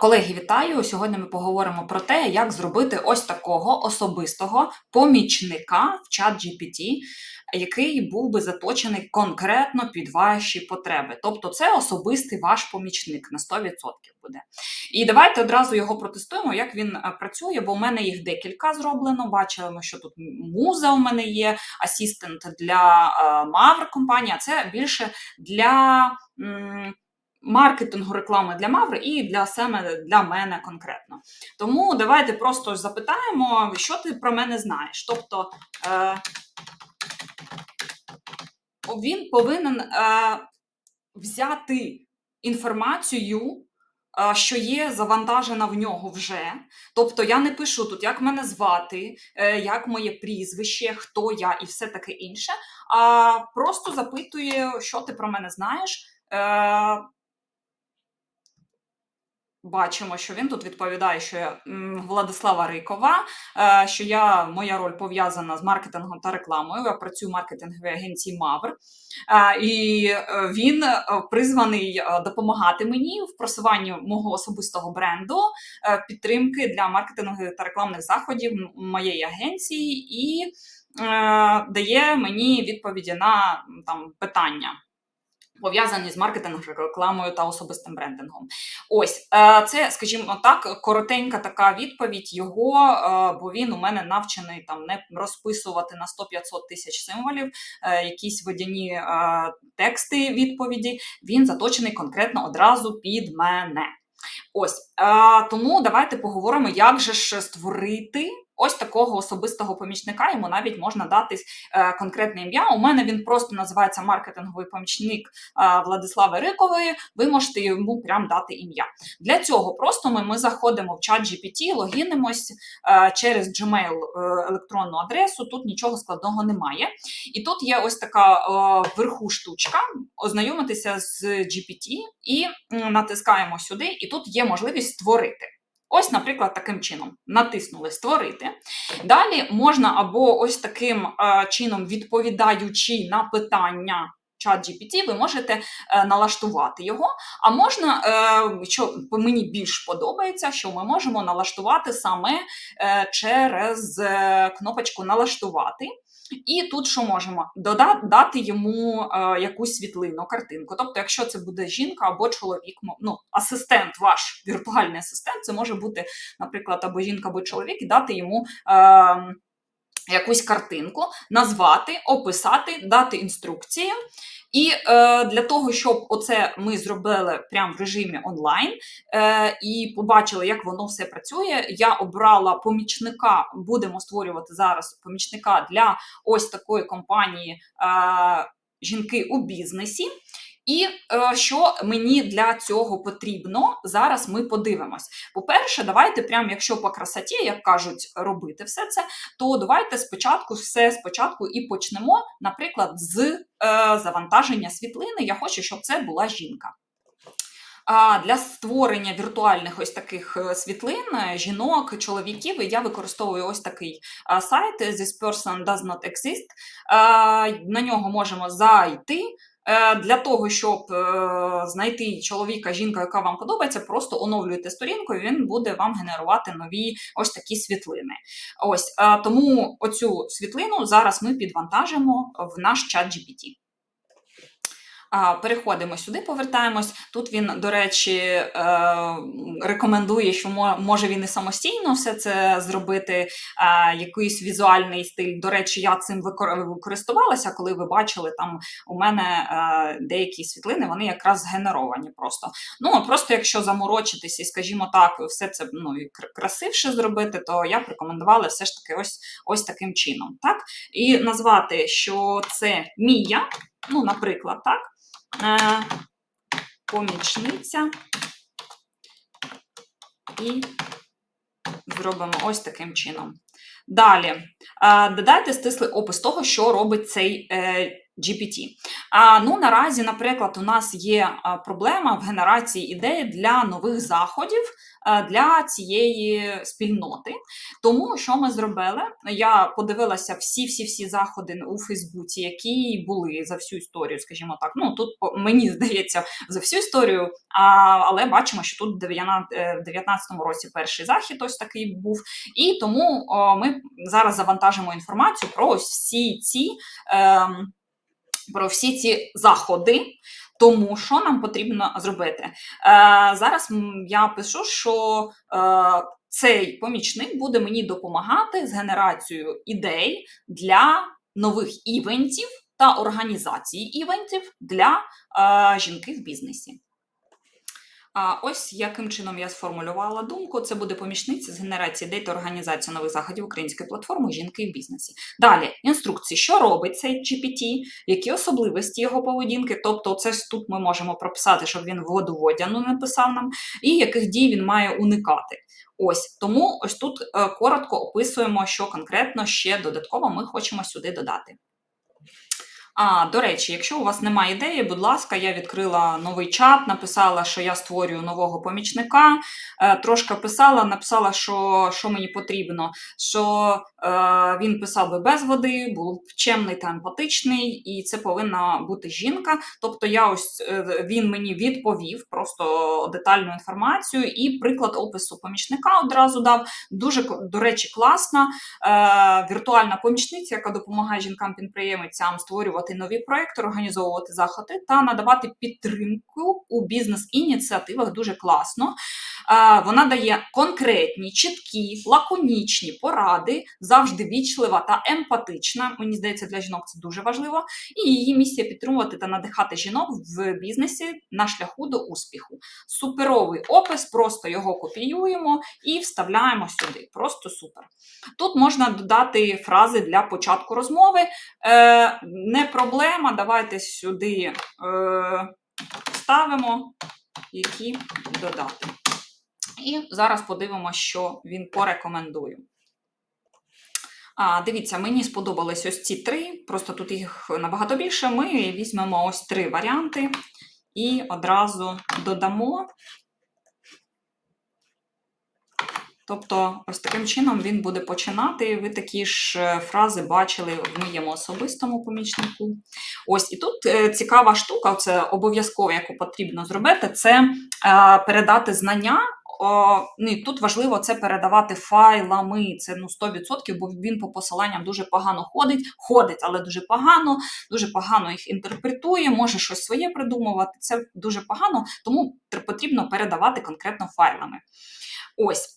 Колеги, вітаю! Сьогодні ми поговоримо про те, як зробити ось такого особистого помічника в чат GPT, який був би заточений конкретно під ваші потреби. Тобто, це особистий ваш помічник на 100% буде. І давайте одразу його протестуємо, як він е, працює, бо у мене їх декілька зроблено. Бачимо, що тут муза у мене є, асістент для е, Mavr компанії, це більше для маркетингу реклами для Маври і для саме для мене конкретно. Тому давайте просто запитаємо, що ти про мене знаєш. Тобто е, він повинен е, взяти інформацію. Е, що є завантажена в нього вже. Тобто я не пишу тут, як мене звати, е, як моє прізвище, хто я і все таке інше. А просто запитую, що ти про мене знаєш. Бачимо, що він тут відповідає, що я Владислава Рикова, е, що я моя роль пов'язана з маркетингом та рекламою. Я працюю в маркетинговій агенції Мавр, е, і е, він призваний допомагати мені в просуванні мого особистого бренду, підтримки для маркетингових та рекламних заходів моєї агенції і дає мені відповіді на там питання пов'язані з маркетингом, рекламою та особистим брендингом. Ось е, це, скажімо так, коротенька така відповідь його, е, бо він у мене навчений там не розписувати на 100-500 тисяч символів, е, якісь водяні тексти відповіді. Він заточений конкретно одразу під мене. Ось тому давайте поговоримо, як же ж створити ось такого особистого помічника. Йому навіть можна дати е, конкретне ім'я. У мене він просто називається маркетинговий помічник е, Владислави Рикової. Ви можете йому прям дати ім'я. Для цього просто ми, ми заходимо в чат GPT, логінимось е, через Gmail електронну адресу. Тут нічого складного немає. І тут є ось така вверху штучка, ознайомитися з GPT і натискаємо сюди, і тут є можливість створити. Ось, наприклад, таким чином натиснули Створити. Далі можна або ось таким е, чином, відповідаючи на питання чат GPT, ви можете е, налаштувати його. А можна, е, що мені більш подобається, що ми можемо налаштувати саме через кнопочку Налаштувати. І тут що можемо? Додати дати йому е, якусь світлину, картинку. Тобто, якщо це буде жінка або чоловік, ну, асистент, ваш віртуальний асистент, це може бути, наприклад, або жінка, або чоловік, і дати йому. Е, Якусь картинку, назвати, описати, дати інструкції. І е, для того, щоб оце ми зробили прямо в режимі онлайн е, і побачили, як воно все працює, я обрала помічника, будемо створювати зараз помічника для ось такої компанії е, жінки у бізнесі. І е, що мені для цього потрібно, зараз ми подивимось. По-перше, давайте, прямо якщо по красоті, як кажуть, робити все це, то давайте спочатку все спочатку і почнемо, наприклад, з е, завантаження світлини. Я хочу, щоб це була жінка. А для створення віртуальних ось таких е, світлин, е, жінок, чоловіків, я використовую ось такий сайт This person does not exist. На нього можемо зайти. Е, для того, щоб е, знайти чоловіка, жінка, яка вам подобається, просто оновлюйте сторінку, і він буде вам генерувати нові ось такі світлини. Ось Тому оцю світлину зараз ми підвантажимо в наш чат GPT. Переходимо сюди, повертаємось. Тут він, до речі, е, рекомендує, що може він і самостійно все це зробити, якийсь візуальний стиль. До речі, я цим використовувалася, коли ви бачили там у мене е, деякі світлини, вони якраз згенеровані просто. Ну, просто якщо заморочитись і, скажімо так, все це ну, красивше зробити, то я б рекомендувала все ж таки ось ось таким чином. так? І назвати, що це Мія, ну, наприклад, так. Е, помічниця і зробимо ось таким чином. Далі, е, додайте стислий опис того, що робить цей е, GPT. А, ну, наразі, наприклад, у нас є проблема в генерації ідей для нових заходів для цієї спільноти. Тому що ми зробили? Я подивилася всі-всі-всі заходи у Фейсбуці, які були за всю історію, скажімо так. Ну тут мені здається за всю історію, а, але бачимо, що тут в 2019 році перший захід ось такий був. І тому ми зараз завантажимо інформацію про ось всі ці. Ем, про всі ці заходи. Тому що нам потрібно зробити? Е, зараз я пишу, що е, цей помічник буде мені допомагати з генерацією ідей для нових івентів та організації івентів для е, жінки в бізнесі. А ось яким чином я сформулювала думку. Це буде помічниця з генерації ідей та організації нових заходів української платформи Жінки в бізнесі. Далі інструкції, що робить цей GPT, які особливості його поведінки. Тобто, це ж тут ми можемо прописати, щоб він воду водяну не писав нам, і яких дій він має уникати. Ось тому ось тут е, коротко описуємо, що конкретно ще додатково ми хочемо сюди додати. А, до речі, якщо у вас немає ідеї, будь ласка, я відкрила новий чат, написала, що я створюю нового помічника. Е, трошки писала, написала, що, що мені потрібно, що е, він писав би без води, був чемний та емпатичний, і це повинна бути жінка. Тобто, я ось е, він мені відповів просто детальну інформацію і приклад опису помічника одразу дав. Дуже до речі, класна е, віртуальна помічниця, яка допомагає жінкам-підприємцям створювати нові проекти, організовувати заходи та надавати підтримку у бізнес-ініціативах. Дуже класно. Вона дає конкретні, чіткі, лаконічні поради, завжди вічлива та емпатична. Мені здається, для жінок це дуже важливо. І її місія підтримувати та надихати жінок в бізнесі на шляху до успіху. Суперовий опис, просто його копіюємо і вставляємо сюди. Просто супер. Тут можна додати фрази для початку розмови. Е, не проблема, давайте сюди е, ставимо, які додати. І зараз подивимося, що він порекомендує. А, дивіться, мені сподобались ось ці три, просто тут їх набагато більше. Ми візьмемо ось три варіанти і одразу додамо. Тобто, ось таким чином він буде починати. Ви такі ж е, фрази бачили в моєму особистому помічнику. Ось і тут е, цікава штука, це обов'язково, яку потрібно зробити, це е, передати знання. О, ну, тут важливо це передавати файлами. Це ну 100%, бо він по посиланням дуже погано ходить, ходить, але дуже погано, дуже погано їх інтерпретує, може щось своє придумувати. Це дуже погано, тому потрібно передавати конкретно файлами. Ось.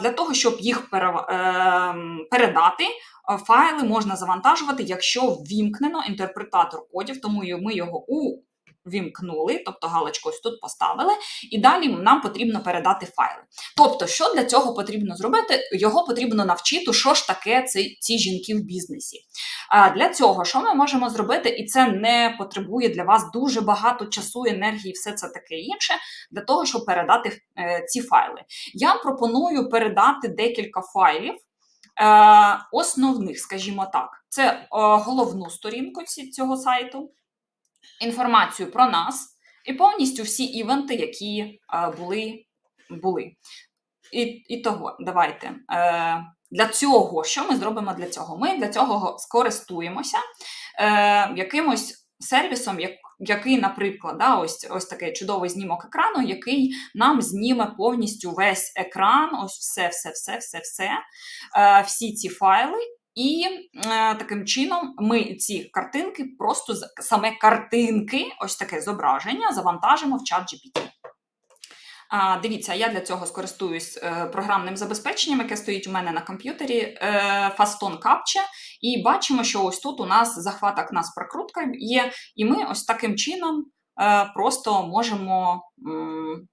Для того, щоб їх ем, передати, е, файли можна завантажувати, якщо ввімкнено інтерпретатор кодів, тому ми його увімкнули, тобто галочку ось тут поставили, і далі нам потрібно передати файли. Тобто, що для цього потрібно зробити? Його потрібно навчити, що ж таке ці, ці жінки в бізнесі. А для цього, що ми можемо зробити, і це не потребує для вас дуже багато часу, енергії, все це таке інше, для того, щоб передати е, ці файли. Я пропоную передати декілька файлів. Е, основних, скажімо так, це е, головну сторінку цього сайту, інформацію про нас і повністю всі івенти, які е, були. були. І, і того, давайте. Е, для цього, що ми зробимо для цього? Ми для цього скористуємося е, якимось сервісом, як, який, наприклад, да, ось, ось такий чудовий знімок екрану, який нам зніме повністю весь екран, ось все, все, все, все, все, е, всі ці файли. І е, таким чином ми ці картинки, просто саме картинки, ось таке зображення, завантажимо в чат GPT. А, дивіться, я для цього скористуюсь е, програмним забезпеченням, яке стоїть у мене на комп'ютері е, Faston Captcha. І бачимо, що ось тут у нас захват окна з прокруткою є, і ми ось таким чином е, просто можемо, м,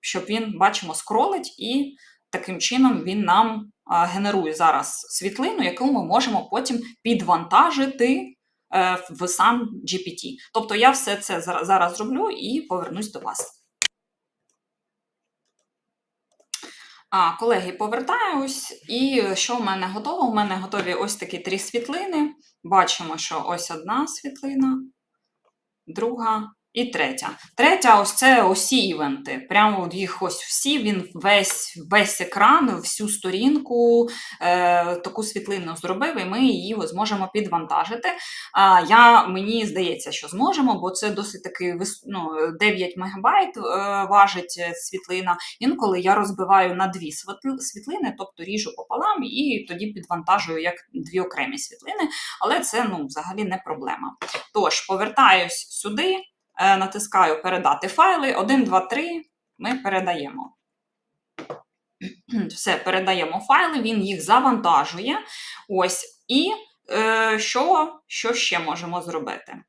щоб він бачимо, скролить, і таким чином він нам генерує зараз світлину, яку ми можемо потім підвантажити е, в сам GPT. Тобто я все це зараз зроблю і повернусь до вас. А, колеги, повертаюсь, і що в мене готово? У мене готові ось такі три світлини. Бачимо, що ось одна світлина, друга і третя. Третя, ось це усі івенти. Прямо от їх ось всі, він весь весь екран, всю сторінку, е, таку світлину зробив, і ми її зможемо підвантажити. А, я, мені здається, що зможемо, бо це досить таки ну, 9 мегабайт е, важить е, світлина. Інколи я розбиваю на дві світлини, тобто ріжу пополам і тоді підвантажую як дві окремі світлини, але це ну, взагалі не проблема. Тож, повертаюсь сюди, натискаю передати файли. 1, 2, 3. Ми передаємо. Все, передаємо файли, він їх завантажує. Ось. І е, що, що ще можемо зробити?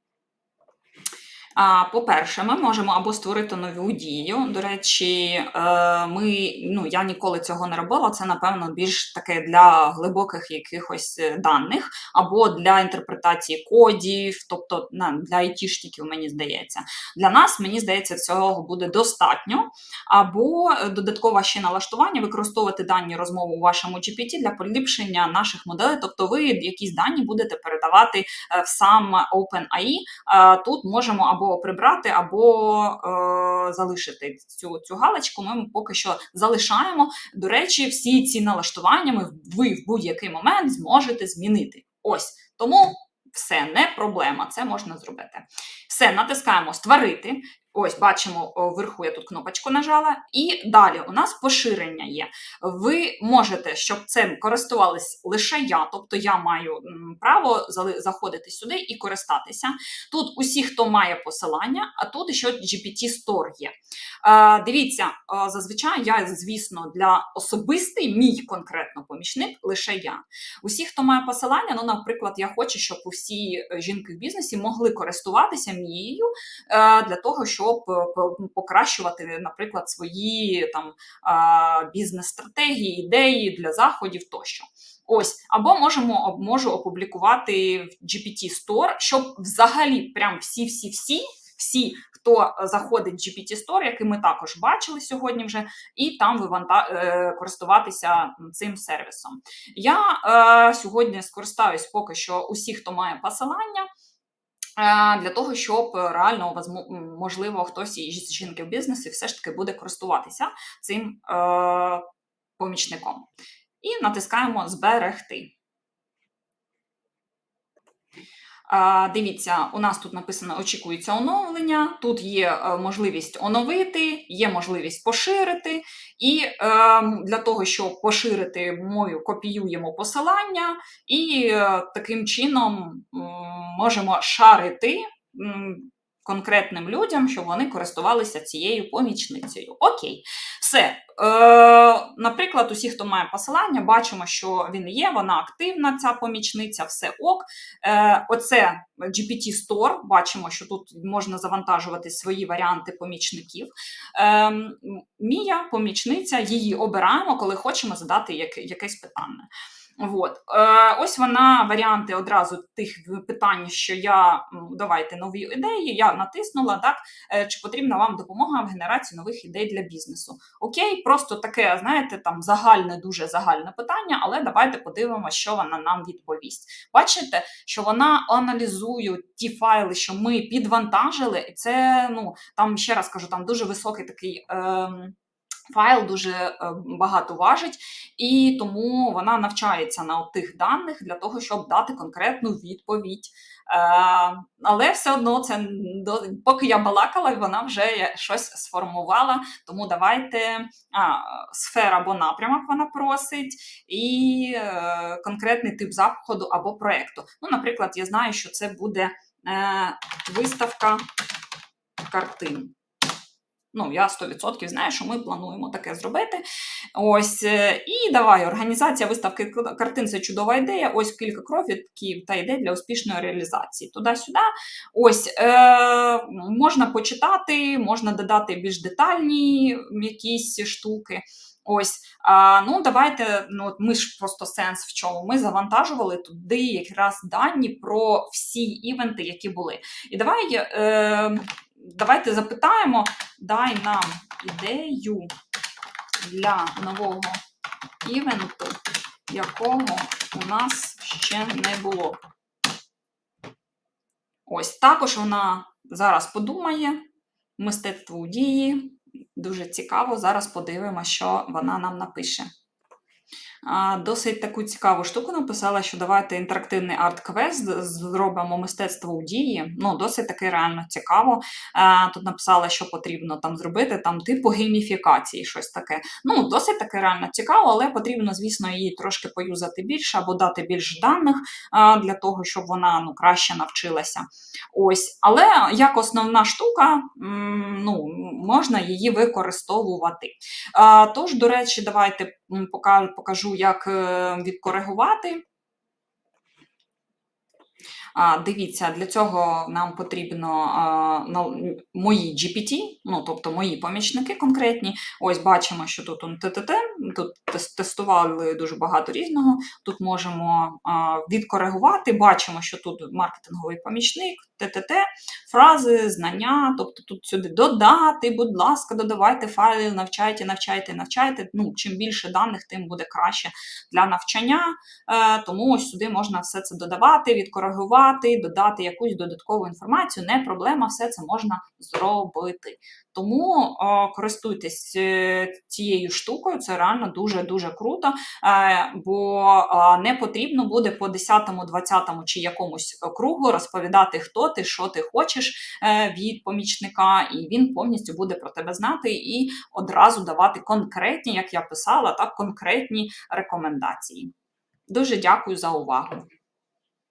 По-перше, ми можемо або створити нову дію. До речі, е, ми, ну, я ніколи цього не робила. Це, напевно, більш таке для глибоких якихось е, даних, або для інтерпретації кодів, тобто для айтішників, мені здається. Для нас, мені здається, цього буде достатньо. Або е, додаткове ще налаштування, використовувати дані розмови у вашому GPT для поліпшення наших моделей. Тобто, ви якісь дані будете передавати в сам OpenAI. Тут можемо або прибрати, або е, залишити цю, цю галочку. Ми поки що залишаємо. До речі, всі ці налаштування ми, ви в будь-який момент зможете змінити. Ось тому все не проблема, це можна зробити. Все, натискаємо Створити. Ось, бачимо, вверху я тут кнопочку нажала. І далі у нас поширення є. Ви можете, щоб цим користувались лише я, тобто я маю право заходити сюди і користатися. Тут усі, хто має посилання, а тут ще GPT Store є. Е, дивіться, зазвичай я, звісно, для особистий мій конкретно помічник лише я. Усі, хто має посилання, ну, наприклад, я хочу, щоб усі жінки в бізнесі могли користуватися мією е, для того, щоб е, по- покращувати, наприклад, свої там бізнес-стратегії, ідеї для заходів тощо. Ось, або можемо можу опублікувати в GPT Store, щоб взагалі прям всі-всі-всі, всі, хто заходить в GPT Store, який ми також бачили сьогодні вже, і там виванта... е, користуватися цим сервісом. Я е, сьогодні скористаюсь поки що усі, хто має посилання. Е, Для того, щоб реально можливо хтось із жінки в бізнесі все ж таки буде користуватися цим е, помічником. І натискаємо Зберегти. А, Дивіться, у нас тут написано очікується оновлення. Тут є е, можливість оновити, є можливість поширити. І е, для того, щоб поширити, ми копіюємо посилання і е, таким чином можемо шарити конкретним людям, щоб вони користувалися цією помічницею. Окей, все. Е, наприклад, усі, хто має посилання, бачимо, що він є, вона активна, ця помічниця, все ок. Е, оце GPT Store, бачимо, що тут можна завантажувати свої варіанти помічників. Е, Мія, помічниця, її обираємо, коли хочемо задати якесь питання. От. Е, ось вона варіанти одразу тих питань, що я давайте нові ідеї. Я натиснула, так е, чи потрібна вам допомога в генерації нових ідей для бізнесу. Окей, просто таке, знаєте, там загальне, дуже загальне питання, але давайте подивимося, що вона нам відповість. Бачите, що вона аналізує ті файли, що ми підвантажили, і це, ну там ще раз кажу, там дуже високий такий. Ем, Файл дуже е, багато важить, і тому вона навчається на тих даних для того, щоб дати конкретну відповідь. Е, але все одно це поки я балакала, вона вже щось сформувала. Тому давайте а, сфера або напрямок вона просить, і е, конкретний тип заходу або проєкту. Ну, наприклад, я знаю, що це буде виставка картин. Ну, я 100% знаю, що ми плануємо таке зробити. Ось, е, і давай, організація виставки картин це чудова ідея. Ось кілька кроків та ідей для успішної реалізації. Туди-сюди. Ось е, можна почитати, можна додати більш детальні якісь штуки. Ось, а, ну давайте. Ну ми ж просто сенс в чому. Ми завантажували туди якраз дані про всі івенти, які були. І давай. Е, Давайте запитаємо, дай нам ідею для нового івенту, якого у нас ще не було. Ось також вона зараз подумає. Мистецтво у дії. Дуже цікаво. Зараз подивимося, що вона нам напише. Досить таку цікаву штуку написала, що давайте інтерактивний арт-квест зробимо мистецтво у дії. Ну, досить таки реально цікаво. Тут написала, що потрібно там зробити, там типу гейміфікації, щось таке. Ну, досить таки реально цікаво, але потрібно, звісно, її трошки поюзати більше або дати більш даних для того, щоб вона ну, краще навчилася. Ось, але як основна штука, ну, можна її використовувати. Тож, до речі, давайте м, пока- як е, відкоригувати. Дивіться, для цього нам потрібно мої GPT, ну тобто мої помічники конкретні. Ось бачимо, що тут он ТТТ, тут тестували дуже багато різного. Тут можемо відкоригувати. Бачимо, що тут маркетинговий помічник, ТТТ, фрази, знання. Тобто тут сюди додати, будь ласка, додавайте файли, навчайте, навчайте, навчайте. Ну, чим більше даних, тим буде краще для навчання. Е, Тому ось сюди можна все це додавати, відкоригувати, додати якусь додаткову інформацію. Не проблема, все це можна зробити. Тому е, користуйтесь е, цією штукою, це реально дуже-дуже круто, е, бо е, не потрібно буде по 10-му, 20-му чи якомусь кругу розповідати, хто ти, що ти хочеш е, від помічника, і він повністю буде про тебе знати і одразу давати конкретні, як я писала, так конкретні рекомендації. Дуже дякую за увагу.